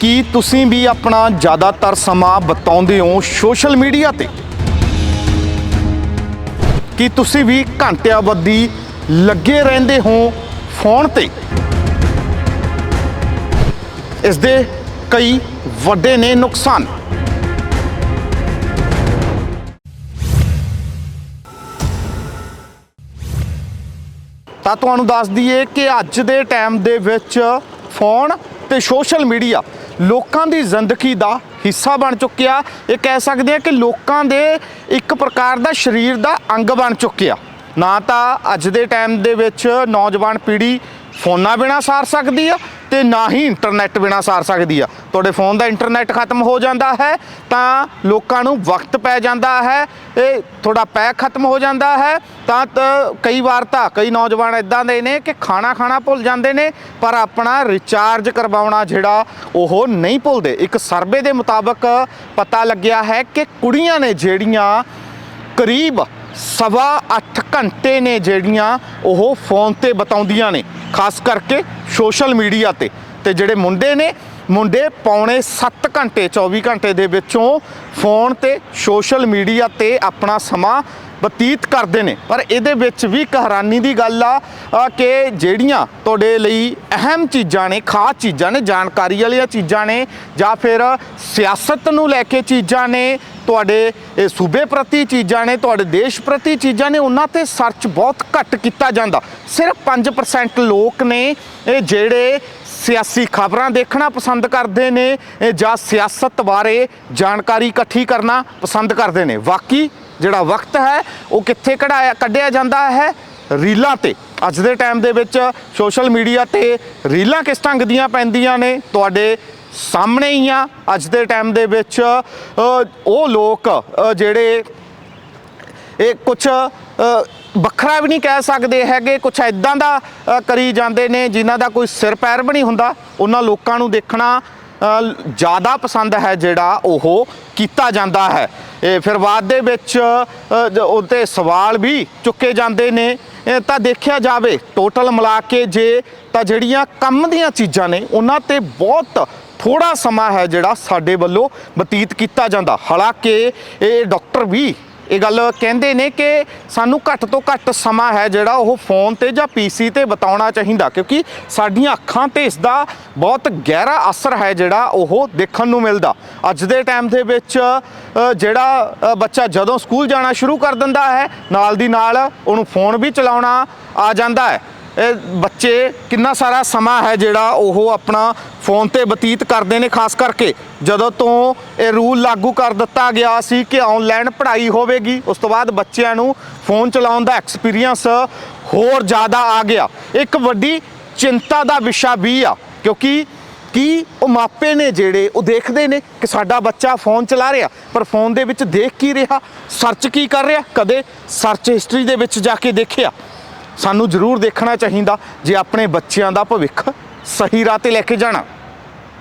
ਕੀ ਤੁਸੀਂ ਵੀ ਆਪਣਾ ਜ਼ਿਆਦਾਤਰ ਸਮਾਂ ਬਿਤਾਉਂਦੇ ਹੋ ਸੋਸ਼ਲ ਮੀਡੀਆ ਤੇ? ਕੀ ਤੁਸੀਂ ਵੀ ਘੰਟਿਆਂ ਬੱਧੀ ਲੱਗੇ ਰਹਿੰਦੇ ਹੋ ਫੋਨ ਤੇ? ਇਸ ਦੇ ਕਈ ਵੱਡੇ ਨੇ ਨੁਕਸਾਨ। ਤਾਂ ਤੁਹਾਨੂੰ ਦੱਸ ਦਈਏ ਕਿ ਅੱਜ ਦੇ ਟਾਈਮ ਦੇ ਵਿੱਚ ਫੋਨ ਤੇ ਸੋਸ਼ਲ ਮੀਡੀਆ ਲੋਕਾਂ ਦੀ ਜ਼ਿੰਦਗੀ ਦਾ ਹਿੱਸਾ ਬਣ ਚੁੱਕਿਆ। ਇਹ ਕਹਿ ਸਕਦੇ ਆ ਕਿ ਲੋਕਾਂ ਦੇ ਇੱਕ ਪ੍ਰਕਾਰ ਦਾ ਸਰੀਰ ਦਾ ਅੰਗ ਬਣ ਚੁੱਕਿਆ। ਨਾ ਤਾਂ ਅੱਜ ਦੇ ਟਾਈਮ ਦੇ ਵਿੱਚ ਨੌਜਵਾਨ ਪੀੜ੍ਹੀ ਫੋਨਾਂ ਬਿਨਾ ਸਾਰ ਸਕਦੀ ਆ ਤੇ ਨਾ ਹੀ ਇੰਟਰਨੈਟ ਬਿਨਾ ਸਾਰ ਸਕਦੀ ਆ। ਤੁਹਾਡੇ ਫੋਨ ਦਾ ਇੰਟਰਨੈਟ ਖਤਮ ਹੋ ਜਾਂਦਾ ਹੈ, ਤਾਂ ਲੋਕਾਂ ਨੂੰ ਵਕਤ ਪੈ ਜਾਂਦਾ ਹੈ, ਇਹ ਤੁਹਾਡਾ ਪੈਕ ਖਤਮ ਹੋ ਜਾਂਦਾ ਹੈ, ਤਾਂ ਤ- ਕਈ ਵਾਰ ਤਾਂ ਕਈ ਨੌਜਵਾਨ ਇਦਾਂ ਦੇ ਨੇ ਕਿ ਖਾਣਾ ਖਾਣਾ ਭੁੱਲ ਜਾਂਦੇ ਨੇ, ਪਰ ਆਪਣਾ ਰਿਚਾਰਜ ਕਰਵਾਉਣਾ ਜਿਹੜਾ ਉਹ ਨਹੀਂ ਭੁੱਲਦੇ। ਇੱਕ ਸਰਵੇ ਦੇ ਮੁਤਾਬਕ ਪਤਾ ਲੱਗਿਆ ਹੈ ਕਿ ਕੁੜੀਆਂ ਨੇ ਜਿਹੜੀਆਂ ਕਰੀਬ ਸਵਾ 8 ਘੰਟੇ ਨੇ ਜਿਹੜੀਆਂ ਉਹ ਫੋਨ ਤੇ ਬਤਾਉਂਦੀਆਂ ਨੇ। ਖਾਸ ਕਰਕੇ ਸੋਸ਼ਲ ਮੀਡੀਆ ਤੇ। ਤੇ ਜਿਹੜੇ ਮੁੰਡੇ ਨੇ, ਮੁੰਡੇ ਪੌਣੇ 7 ਘੰਟੇ 24 ਘੰਟੇ ਦੇ ਵਿੱਚੋਂ ਫੋਨ ਤੇ ਸੋਸ਼ਲ ਮੀਡੀਆ ਤੇ ਆਪਣਾ ਸਮਾਂ ਬਤੀਤ ਕਰਦੇ ਨੇ। ਪਰ ਇਹਦੇ ਵਿੱਚ ਵੀ ਇੱਕ ਹੈਰਾਨੀ ਦੀ ਗੱਲ ਆ ਕਿ ਜਿਹੜੀਆਂ ਤੁਹਾਡੇ ਲਈ ਅਹਿਮ ਚੀਜ਼ਾਂ ਨੇ, ਖਾਸ ਚੀਜ਼ਾਂ ਨੇ, ਜਾਣਕਾਰੀ ਵਾਲੀਆਂ ਚੀਜ਼ਾਂ ਨੇ ਜਾਂ ਫਿਰ ਸਿਆਸਤ ਨੂੰ ਲੈ ਕੇ ਚੀਜ਼ਾਂ ਨੇ ਤੁਹਾਡੇ ਸੂਬੇ ਪ੍ਰਤੀ ਚੀਜ਼ਾਂ ਨੇ, ਤੁਹਾਡੇ ਦੇਸ਼ ਪ੍ਰਤੀ ਚੀਜ਼ਾਂ ਨੇ, ਉਹਨਾਂ ਤੇ ਸਰਚ ਬਹੁਤ ਘੱਟ ਕੀਤਾ ਜਾਂਦਾ। ਸਿਰਫ 5% ਲੋਕ ਨੇ, ਇਹ ਜਿਹੜੇ ਸਿਆਸੀ ਖਬਰਾਂ ਦੇਖਣਾ ਪਸੰਦ ਕਰਦੇ ਨੇ ਜਾਂ ਸਿਆਸਤ ਬਾਰੇ ਜਾਣਕਾਰੀ ਇਕੱਠੀ ਕਰਨਾ ਪਸੰਦ ਕਰਦੇ ਨੇ। ਬਾਕੀ ਜਿਹੜਾ ਵਕਤ ਹੈ, ਉਹ ਕਿੱਥੇ ਕਢਾਇਆ ਕੱਢਿਆ ਜਾਂਦਾ ਹੈ? ਰੀਲਾਂ ਤੇ। ਅੱਜ ਦੇ ਟਾਈਮ ਦੇ ਵਿੱਚ ਸੋਸ਼ਲ ਮੀਡੀਆ ਤੇ ਰੀਲਾਂ ਕਿਸ ਢੰਗ ਦੀਆਂ ਪੈਂਦੀਆਂ ਨੇ? ਤੁਹਾਡੇ ਸਾਹਮਣੇ ਹੀ ਆ। ਅੱਜ ਦੇ ਟਾਈਮ ਦੇ ਵਿੱਚ ਉਹ ਲੋਕ ਜਿਹੜੇ ਇਹ ਕੁਝ ਵੱਖਰਾ ਵੀ ਨਹੀਂ ਕਹਿ ਸਕਦੇ ਹੈਗੇ। ਕੁਝ ਐਦਾਂ ਦਾ ਕਰੀ ਜਾਂਦੇ ਨੇ ਜਿਨ੍ਹਾਂ ਦਾ ਕੋਈ ਸਿਰ ਪੈਰ ਵੀ ਨਹੀਂ ਹੁੰਦਾ। ਉਹਨਾਂ ਲੋਕਾਂ ਨੂੰ ਦੇਖਣਾ ਜ਼ਿਆਦਾ ਪਸੰਦ ਹੈ ਜਿਹੜਾ ਉਹ ਕੀਤਾ ਜਾਂਦਾ ਹੈ। ਇਹ ਫਿਰ ਬਾਅਦ ਦੇ ਵਿੱਚ ਅ, ਜ- ਉਹਤੇ ਸਵਾਲ ਵੀ ਚੁੱਕੇ ਜਾਂਦੇ ਨੇ। ਤਾਂ ਦੇਖਿਆ ਜਾਵੇ ਟੋਟਲ ਮਿਲਾ ਕੇ ਜੇ ਤਾਂ ਜਿਹੜੀਆਂ ਕੰਮ ਦੀਆਂ ਚੀਜ਼ਾਂ ਨੇ, ਉਹਨਾਂ ਤੇ ਬਹੁਤ ਥੋੜਾ ਸਮਾਂ ਹੈ ਜਿਹੜਾ ਸਾਡੇ ਵੱਲੋਂ ਬਤੀਤ ਕੀਤਾ ਜਾਂਦਾ। ਹਾਲਾਂਕਿ ਇਹ ਡਾਕਟਰ ਵੀ ਇਹ ਗੱਲ ਕਹਿੰਦੇ ਨੇ ਕਿ ਸਾਨੂੰ ਘੱਟ ਤੋਂ ਘੱਟ ਸਮਾਂ ਹੈ ਜਿਹੜਾ ਉਹ ਫੋਨ ਤੇ ਜਾਂ ਪੀਸੀ ਤੇ ਬਿਤਾਉਣਾ ਚਾਹੀਦਾ, ਕਿਉਂਕਿ ਸਾਡੀਆਂ ਅੱਖਾਂ ਤੇ ਇਸ ਦਾ ਬਹੁਤ ਗਹਿਰਾ ਅਸਰ ਹੈ ਜਿਹੜਾ ਉਹ ਦੇਖਣ ਨੂੰ ਮਿਲਦਾ। ਅੱਜ ਦੇ ਟਾਈਮ ਦੇ ਵਿੱਚ ਜਿਹੜਾ ਬੱਚਾ ਜਦੋਂ ਸਕੂਲ ਜਾਣਾ ਸ਼ੁਰੂ ਕਰ ਦਿੰਦਾ ਹੈ, ਨਾਲ ਦੀ ਨਾਲ ਉਹਨੂੰ ਫੋਨ ਵੀ ਚਲਾਉਣਾ ਆ ਜਾਂਦਾ ਹੈ। ਬੱਚੇ ਕਿੰਨਾ ਸਾਰਾ ਸਮਾਂ ਹੈ ਜਿਹੜਾ ਉਹ ਆਪਣਾ ਫੋਨ ਤੇ ਬਤੀਤ ਕਰਦੇ ਨੇ, ਖਾਸ ਕਰਕੇ ਜਦੋਂ ਤੋਂ ਇਹ ਰੂਲ ਲਾਗੂ ਕਰ ਦਿੱਤਾ ਗਿਆ ਸੀ ਕਿ ਆਨਲਾਈਨ ਪੜ੍ਹਾਈ ਹੋਵੇਗੀ, ਉਸ ਤੋਂ ਬਾਅਦ ਬੱਚਿਆਂ ਨੂੰ ਫੋਨ ਚਲਾਉਣ ਦਾ ਐਕਸਪੀਰੀਅੰਸ ਹੋਰ ਜ਼ਿਆਦਾ ਆ ਗਿਆ। ਇੱਕ ਵੱਡੀ ਚਿੰਤਾ ਦਾ ਵਿਸ਼ਾ ਵੀ ਆ, ਕਿਉਂਕਿ ਕੀ ਉਹ ਮਾਪੇ ਨੇ ਜਿਹੜੇ, ਉਹ ਦੇਖਦੇ ਨੇ ਕਿ ਸਾਡਾ ਬੱਚਾ ਫੋਨ ਚਲਾ ਰਿਹਾ, ਪਰ ਫੋਨ ਦੇ ਵਿੱਚ ਦੇਖ ਕੀ ਰਿਹਾ ਸਰਚ ਕੀ ਕਰ ਰਿਹਾ, ਕਦੇ ਸਰਚ ਹਿਸਟਰੀ ਦੇ ਵਿੱਚ ਜਾ ਕੇ ਦੇਖਿਆ। ਸਾਨੂੰ ਜ਼ਰੂਰ ਦੇਖਣਾ ਚਾਹੀਦਾ ਜੇ ਆਪਣੇ ਬੱਚਿਆਂ ਦਾ ਭਵਿੱਖ ਸਹੀ ਰਾਹ ਤੇ ਲੈ ਕੇ ਜਾਣਾ।